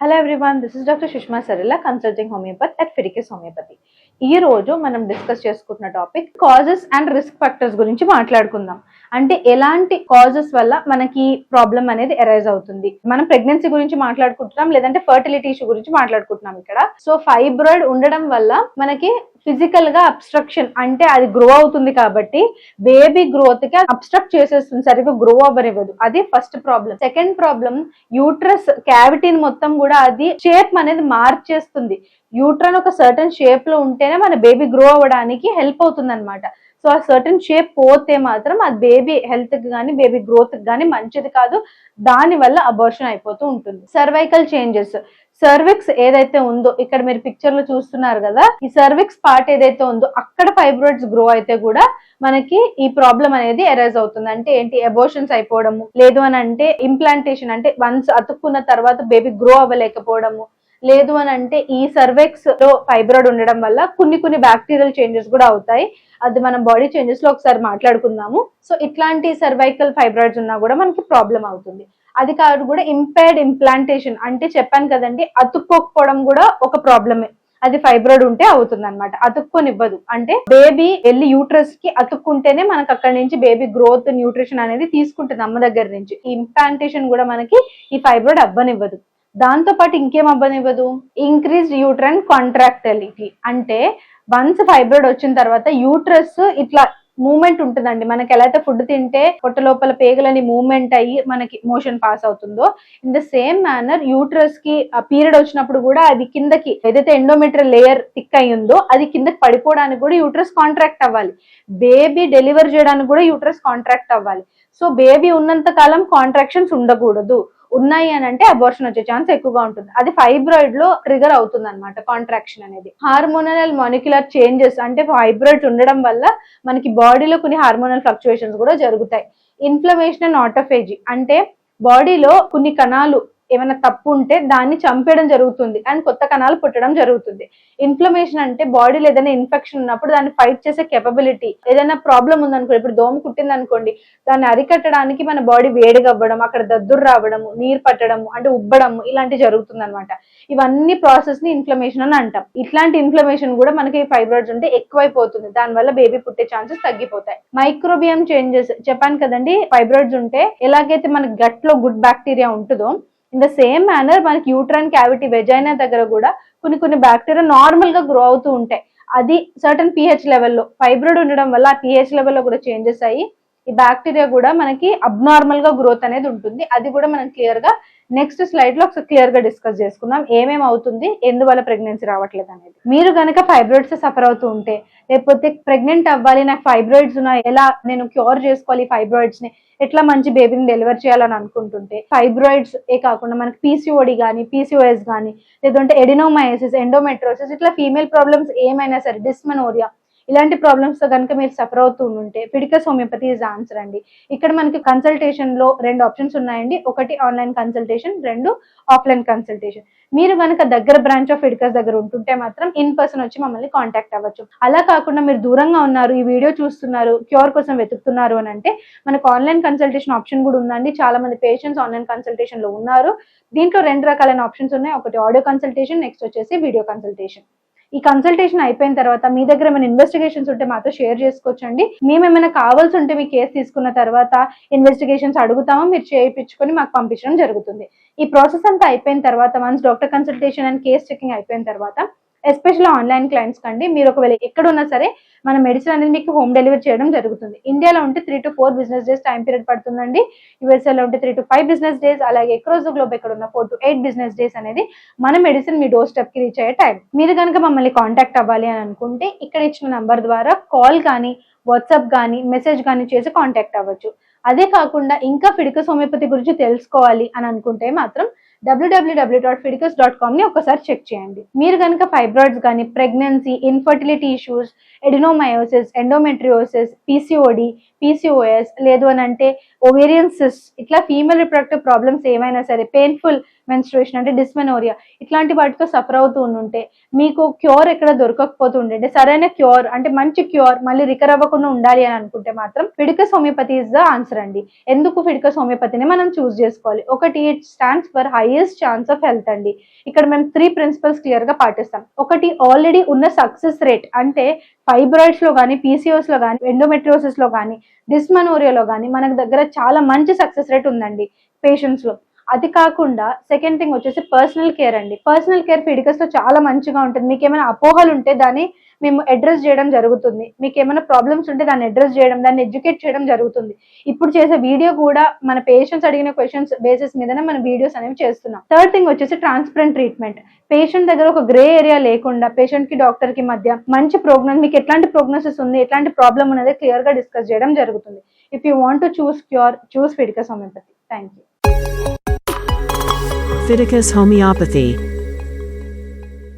Hello everyone this is doctor Sushma Sarilla consulting homeopathy at Phyticus homeopathy ఈ రోజు మనం discuss చేసుకుంటున్న topic causes and risk factors గురించి మాట్లాడుకుందాం. అంటే ఎలాంటి కాజెస్ వల్ల మనకి ప్రాబ్లం అనేది ఎరైజ్ అవుతుంది. మనం ప్రెగ్నెన్సీ గురించి మాట్లాడుకుంటున్నాం లేదంటే ఫర్టిలిటీ ఇష్యూ గురించి మాట్లాడుకుంటున్నాం ఇక్కడ. సో ఫైబ్రాయిడ్ ఉండడం వల్ల మనకి ఫిజికల్గా అబ్స్ట్రక్షన్ అంటే అది గ్రో అవుతుంది కాబట్టి బేబీ గ్రోత్కి అబ్స్ట్రక్ట్ చేసేస్తుంది సరిగ్గా గ్రో అవ్వనివ్వదు. అది first problem second problem uterus క్యావిటీని మొత్తం కూడా అది షేప్ అనేది మార్చేస్తుంది. యూట్రన్ ఒక సర్టన్ షేప్లో ఉంటేనే మన బేబీ గ్రో అవ్వడానికి హెల్ప్ అవుతుంది అనమాట సో ఆ సర్టన్ షేప్ పోతే మాత్రం అది బేబీ హెల్త్కి కానీ బేబీ గ్రోత్కి కానీ మంచిది కాదు. దాని వల్ల అయిపోతూ ఉంటుంది. సర్వైకల్ చేంజెస్ సర్విక్స్ ఏదైతే ఉందో ఇక్కడ మీరు పిక్చర్లో చూస్తున్నారు కదా ఈ సర్విక్స్ పార్ట్ ఏదైతే ఉందో అక్కడ ఫైబ్రాయిడ్స్ గ్రో అయితే కూడా మనకి ఈ ప్రాబ్లం అనేది ఎరైజ్ అవుతుంది. అంటే ఏంటి? ఎబోషన్స్ అయిపోవడము. లేదు అని అంటే ఇంప్లాంటేషన్ అంటే వన్స్ అతుక్కున్న తర్వాత బేబీ గ్రో అవ్వలేకపోవడము. లేదు అని అంటే ఈ సర్వెక్స్లో ఫైబ్రాయిడ్ ఉండడం వల్ల కొన్ని కొన్ని బ్యాక్టీరియల్ చేంజెస్ కూడా అవుతాయి. అది మనం బాడీ చేంజెస్లో ఒకసారి మాట్లాడుకుందాము. సో ఇట్లాంటి సర్వైకల్ ఫైబ్రాయిడ్స్ ఉన్నా కూడా మనకి ప్రాబ్లం అవుతుంది. అది కాదు కూడా ఇంపైర్డ్ ఇంప్లాంటేషన్ అంటే చెప్పాను కదండి అతుక్కోకపోవడం కూడా ఒక ప్రాబ్లమే అది ఫైబ్రాయిడ్ ఉంటే అవుతుంది అనమాట అతుక్కొనివ్వదు. అంటే బేబీ వెళ్ళి యూట్రస్కి అతుక్కుంటేనే మనకు అక్కడ నుంచి బేబీ గ్రోత్ న్యూట్రిషన్ అనేది తీసుకుంటుంది అమ్మ దగ్గర నుంచి. ఈ ఇంప్లాంటేషన్ కూడా మనకి ఈ ఫైబ్రాయిడ్ అవ్వనివ్వదు. దాంతో పాటు ఇంకేం అవ్వనివ్వదు. ఇంక్రీజ్ యూట్రన్ కాంట్రాక్టలిటీ అంటే వన్స్ ఫైబ్రాయిడ్ వచ్చిన తర్వాత యూట్రస్ ఇట్లా మూమెంట్ ఉంటుందండి. మనకి ఎలా అయితే ఫుడ్ తింటే పొట్ట లోపల పేగులని మూవ్మెంట్ అయ్యి మనకి మోషన్ పాస్ అవుతుందో ఇన్ ద సేమ్ మేనర్ యూట్రస్కి పీరియడ్ వచ్చినప్పుడు కూడా అది కిందకి ఏదైతే ఎండోమీటర్ లేయర్ థిక్ అయి ఉందో అది కిందకి పడిపోవడానికి కూడా యూట్రస్ కాంట్రాక్ట్ అవ్వాలి. బేబీ డెలివర్ చేయడానికి కూడా యూట్రస్ కాంట్రాక్ట్ అవ్వాలి. సో బేబీ ఉన్నంత కాలం కాంట్రాక్షన్స్ ఉండకూడదు. ఉన్నాయి అని అంటే అబోర్షన్ వచ్చే ఛాన్స్ ఎక్కువగా ఉంటుంది. అది ఫైబ్రాయిడ్లో ట్రిగర్ అవుతుంది అనమాట కాంట్రాక్షన్ అనేది. హార్మోనల్ మాలిక్యులర్ చేంజెస్ అంటే ఫైబ్రాయిడ్ ఉండడం వల్ల మనకి బాడీలో కొన్ని హార్మోనల్ ఫ్లక్చుయేషన్స్ కూడా జరుగుతాయి. ఇన్ఫ్లమేషన్ అండ్ ఆటోఫేజీ అంటే బాడీలో కొన్ని కణాలు ఏమైనా తప్పు ఉంటే దాన్ని చంపేయడం జరుగుతుంది అండ్ కొత్త కణాలు పుట్టడం జరుగుతుంది. ఇన్ఫ్లమేషన్ అంటే బాడీలో ఏదైనా ఇన్ఫెక్షన్ ఉన్నప్పుడు దాన్ని ఫైట్ చేసే కెపబిలిటీ ఏదైనా ప్రాబ్లం ఉందనుకోండి ఇప్పుడు దోమ కుట్టింది అనుకోండి దాన్ని అరికట్టడానికి మన బాడీ వేడిగా అవ్వడం అక్కడ దద్దురు రావడము నీరు పట్టడము అంటే ఉబ్బడము ఇలాంటివి జరుగుతుంది అనమాట ఇవన్నీ ప్రాసెస్ని ఇన్ఫ్లమేషన్ అని అంటాం. ఇట్లాంటి ఇన్ఫ్లమేషన్ కూడా మనకి ఫైబ్రాయిడ్స్ ఉంటే ఎక్కువైపోతుంది. దానివల్ల బేబీ పుట్టే ఛాన్సెస్ తగ్గిపోతాయి. మైక్రోబియం చేంజెస్ చెప్పాను కదండి ఫైబ్రాయిడ్స్ ఉంటే ఎలాగైతే మన గట్లో గుడ్ బ్యాక్టీరియా ఉంటుందో ఇన్ ద సేమ్ మేనర్ మనకి యూట్రన్ క్యావిటీ వెజైనా దగ్గర కూడా కొన్ని కొన్ని బ్యాక్టీరియా నార్మల్గా గ్రో అవుతూ ఉంటాయి. అది సర్టన్ పిహెచ్ లెవెల్లో ఫైబ్రాయిడ్ ఉండడం వల్ల ఆ పిహెచ్ లెవెల్లో కూడా చేంజెస్ అయ్యి ఈ బ్యాక్టీరియా కూడా మనకి అబ్నార్మల్గా గ్రోత్ అనేది ఉంటుంది. అది కూడా మనం క్లియర్గా నెక్స్ట్ స్లైడ్లో ఒకసారి క్లియర్గా డిస్కస్ చేసుకుందాం. ఏమేమి అవుతుంది ఎందువల్ల ప్రెగ్నెన్సీ రావట్లేదు అనేది. మీరు కనుక ఫైబ్రాయిడ్స్ సఫర్ అవుతూ ఉంటే లేకపోతే ప్రెగ్నెంట్ అవ్వాలి నాకు ఫైబ్రాయిడ్స్ ఉన్నాయి ఎలా నేను క్యూర్ చేసుకోవాలి ఫైబ్రాయిడ్స్ని? ఎట్లా మంచి బేబీని డెలివర్ చేయాలని అనుకుంటుంటే ఫైబ్రాయిడ్స్ ఏ కాకుండా మనకి పీసీఓడి కానీ పీసీఓఎస్ కానీ లేదంటే ఎడినోమయోసిస్ ఎండోమెట్రోసిస్ ఇట్లా ఫీమేల్ ప్రాబ్లమ్స్ ఏమైనా సరే డిస్మనోరియా ఇలాంటి ప్రాబ్లమ్స్తో కనుక మీరు సఫర్ అవుతూ ఉంటే పిడికస్ హోమియోపతి ఇస్ ఆన్సర్ అండి. ఇక్కడ మనకి కన్సల్టేషన్లో రెండు ఆప్షన్స్ ఉన్నాయండి. ఒకటి ఆన్లైన్ కన్సల్టేషన్ రెండు ఆఫ్లైన్ కన్సల్టేషన్ మీరు కనుక దగ్గర బ్రాంచ్ ఆఫ్ ఫిడికస్ దగ్గర ఉంటుంటే మాత్రం ఇన్ పర్సన్ వచ్చి మమ్మల్ని కాంటాక్ట్ అవ్వచ్చు. అలా కాకుండా మీరు దూరంగా ఉన్నారు ఈ వీడియో చూస్తున్నారు క్యూర్ కోసం వెతుకుతున్నారు అని అంటే మనకు ఆన్లైన్ కన్సల్టేషన్ ఆప్షన్ కూడా ఉందండి. చాలా మంది పేషెంట్స్ ఆన్లైన్ కన్సల్టేషన్లో ఉన్నారు. దీంట్లో రెండు రకాలైన ఆప్షన్స్ ఉన్నాయి. ఒకటి ఆడియో కన్సల్టేషన్ నెక్స్ట్ వచ్చేసి వీడియో కన్సల్టేషన్ ఈ కన్సల్టేషన్ అయిపోయిన తర్వాత మీ దగ్గర ఏమైనా ఇన్వెస్టిగేషన్స్ ఉంటే మాతో షేర్ చేసుకోవచ్చండి. మేము ఏమైనా కావాల్సి ఉంటే మీ కేసు తీసుకున్న తర్వాత ఇన్వెస్టిగేషన్స్ అడుగుతామో మీరు చేయించుకొని మాకు పంపించడం జరుగుతుంది. ఈ ప్రాసెస్ అంతా అయిపోయిన తర్వాత once doctor consultation and case checking అయిపోయిన తర్వాత ఎస్పెషల్లీ ఆన్లైన్ క్లయింట్స్ కండి మీరు ఒకవేళ ఎక్కడ ఉన్నా సరే మన మెడిసిన్ అనేది మీకు హోమ్ డెలివరీ చేయడం జరుగుతుంది. ఇండియాలో ఉంటే three to four business days time period పడుతుందండి. యూఎస్ఏలో ఉంటే three to five business days అలాగే ఎక్రోజ్ గ్లోబ్ ఎక్కడ ఉన్న four to eight business days అనేది మన మెడిసిన్ మీ డోర్ స్టెప్కి రీచ్ అయ్యే టైం మీరు కనుక మమ్మల్ని కాంటాక్ట్ అవ్వాలి అని అనుకుంటే ఇక్కడ ఇచ్చిన నంబర్ ద్వారా కాల్ కానీ వాట్సాప్ కానీ మెసేజ్ కానీ చేసి కాంటాక్ట్ అవ్వచ్చు. అదే కాకుండా ఇంకా ఫిడికస్ హోమియోపతి గురించి తెలుసుకోవాలి అని అనుకుంటే మాత్రం W W W dot Phyticus dot కామ్ని ఒకసారి చెక్ చేయండి. మీరు కనుక ఫైబ్రాయిడ్స్ కానీ pregnancy infertility issues adenomyosis endometriosis PCOD PCOS లేదు అని అంటే ఓవేరియన్ సిస్ ఇట్లా ఫీమేల్ రిప్రొడక్టివ్ ప్రాబ్లమ్స్ ఏమైనా సరే పెయిన్ఫుల్ మెన్స్ట్రుయేషన్ అంటే డిస్మెనోరియా ఇట్లాంటి వాటితో సఫర్ అవుతూ ఉంటే మీకు క్యూర్ ఎక్కడ దొరకకపోతుండే సరైన క్యూర్ అంటే మంచి క్యూర్ మళ్ళీ రికర్ అవ్వకుండా ఉండాలి అని అనుకుంటే మాత్రం Phyticus homeopathy is the answer అండి. ఎందుకు ఫిడికస్ హోమియోపతిని మనం చూస్ చేసుకోవాలి? ఒకటి it stands for high highest chance of health అండి. ఇక్కడ మేము త్రీ ప్రిన్సిపల్స్ క్లియర్గా పాటిస్తాం. ఒకటి ఆల్రెడీ ఉన్న సక్సెస్ రేట్ అంటే ఫైబ్రాయిడ్స్లో కానీ పీసీఓస్లో కానీ ఎండోమెట్రియోసిస్లో కానీ డిస్మనోరియాలో కానీ మనకు దగ్గర చాలా మంచి సక్సెస్ రేట్ ఉందండి. పేషెంట్స్లో. అది కాకుండా సెకండ్ థింగ్ వచ్చేసి పర్సనల్ కేర్ అండి. పర్సనల్ కేర్ ఫిడికస్లో చాలా మంచిగా ఉంటుంది. మీకు ఏమైనా అపోహలు ఉంటే దాన్ని మేము అడ్రస్ చేయడం జరుగుతుంది. మీకు ఏమైనా ప్రాబ్లమ్స్ ఉంటే దాన్ని అడ్రస్ చేయడం దాన్ని ఎడ్యుకేట్ చేయడం జరుగుతుంది. ఇప్పుడు చేసే వీడియో కూడా మన పేషెంట్స్ అడిగిన క్వశ్చన్స్ బేసిస్ మీదనే మన వీడియోస్ అనేవి చేస్తున్నాం. థర్డ్ థింగ్ వచ్చేసి ట్రాన్స్పరెంట్ ట్రీట్మెంట్ పేషెంట్ దగ్గర ఒక గ్రే ఏరియా లేకుండా పేషెంట్కి డాక్టర్కి మధ్య మంచి ప్రోగ్నోస్ మీకు ఎట్లాంటి ప్రోగ్నోసిస్ ఉంది ఎట్లాంటి ప్రాబ్లమ్ ఉన్నది క్లియర్గా డిస్కస్ చేయడం జరుగుతుంది. If you want to choose cure choose Phyticus homeopathy thank you Phyticus homeopathy.